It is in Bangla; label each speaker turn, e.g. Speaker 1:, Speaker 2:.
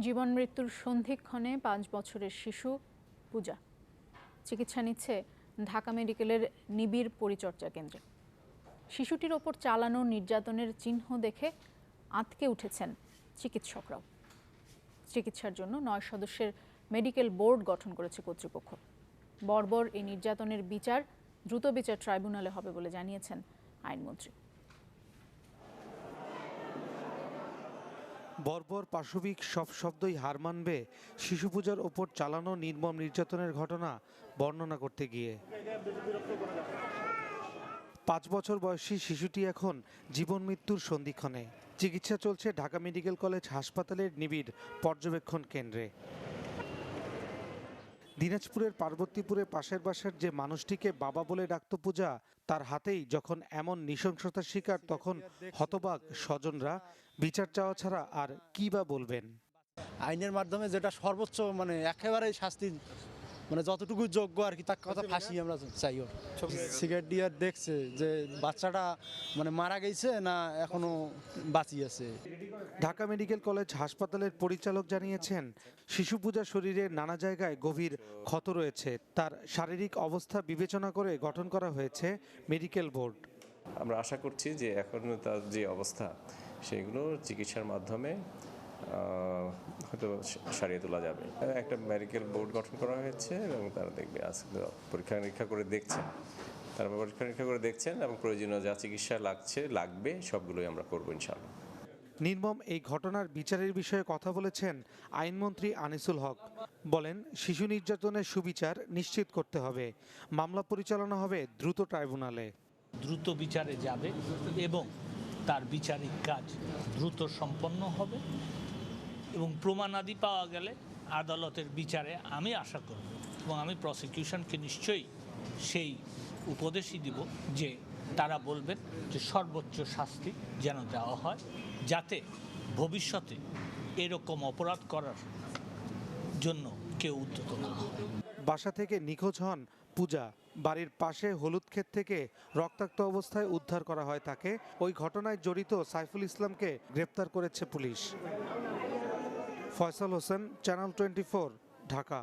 Speaker 1: জীবন মৃত্যুর সন্ধিক্ষণে পাঁচ বছরের শিশু পূজা। চিকিৎসা নিচ্ছে ঢাকা মেডিকেলের নিবিড় পরিচর্যা কেন্দ্রে। শিশুটির ওপর চালানো নির্যাতনের চিহ্ন দেখে আঁতকে উঠেছেন চিকিৎসকরাও। চিকিৎসার জন্য নয় সদস্যের মেডিকেল বোর্ড গঠন করেছে কর্তৃপক্ষ। বর্বর এই নির্যাতনের বিচার দ্রুত বিচার ট্রাইব্যুনালে হবে বলে জানিয়েছেন আইনমন্ত্রী।
Speaker 2: বর্বর পাশবিক সব শব্দই হার মানবে শিশু পূজার ওপর চালানো নির্মম নির্যাতনের ঘটনা বর্ণনা করতে গিয়ে। পাঁচ বছর বয়সী শিশুটি এখন জীবন মৃত্যুর সন্ধিক্ষণে। চিকিৎসা চলছে ঢাকা মেডিকেল কলেজ হাসপাতালের নিবিড় পর্যবেক্ষণ কেন্দ্রে। দিনাজপুরের পার্বতীপুরে পাশের বাসার যে মানুষটিকে বাবা বলে ডাকত পূজা, তার হাতেই যখন এমন নৃশংসতার শিকার, তখন হতবাক স্বজনরা বিচার চাওয়া ছাড়া আর কি বা বলবেন?
Speaker 3: আইনের মাধ্যমে যেটা সর্বোচ্চ মানে একেবারেই শাস্তি মানে যতটুকু যোগ্য আর কি তার কথা ফাঁসি আমরা চাই ওর। সিগারেট ডিয়ার দেখছে যে বাচ্চাটা মানে মারা গেছে না এখনও বাঁচি আছে।
Speaker 2: ঢাকা মেডিকেল কলেজ হাসপাতালের পরিচালক জানিয়েছেন শিশু পূজা শরীরে নানা জায়গায় গভীর ক্ষত রয়েছে। তার শারীরিক অবস্থা বিবেচনা করে গঠন করা হয়েছে মেডিকেল বোর্ড।
Speaker 4: আমরা আশা করছি যে এখন তার যে অবস্থা সেগুলো চিকিৎসার মাধ্যমে হয়তো সারিয়ে তোলা যাবে। একটা মেডিকেল বোর্ড গঠন করা হয়েছে এবং তারা দেখবে আজকে পরীক্ষা নিরীক্ষা করে দেখছেন। তারা পরীক্ষা নিরীক্ষা করে দেখছেন এবং প্রয়োজনীয় যা চিকিৎসা লাগছে লাগবে সবগুলোই আমরা করব ইনশাআল্লাহ।
Speaker 2: নির্মম এই ঘটনার বিচারের বিষয়ে কথা বলেছেন আইনমন্ত্রী আনিসুল হক। বলেন শিশু নির্যাতনের সুবিচার নিশ্চিত করতে হবে। মামলা পরিচালনা হবে দ্রুত ট্রাইব্যুনালে।
Speaker 5: দ্রুত বিচারে যাবে এবং তার বিচারিক কাজ দ্রুত সম্পন্ন হবে। এবং প্রমাণাদি পাওয়া গেলে আদালতের বিচারে আমি আশা করব এবং আমি প্রসিকিউশনকে নিশ্চয়ই সেই উপদেশই দিব যে তারা বলবেন যে সর্বোচ্চ শাস্তি যেন দেওয়া হয় যাতে ভবিষ্যতে এরকম অপরাধ করার জন্য কেউ উদ্যত না
Speaker 2: বাসা থেকে নিখোঁজ হন পূজা। বাড়ির পাশে হলুদ ক্ষেত থেকে রক্তাক্ত অবস্থায় উদ্ধার করা হয় তাকে। ওই ঘটনায় জড়িত সাইফুল ইসলামকে গ্রেপ্তার করেছে police. Faisal Hossain channel twenty Dhaka.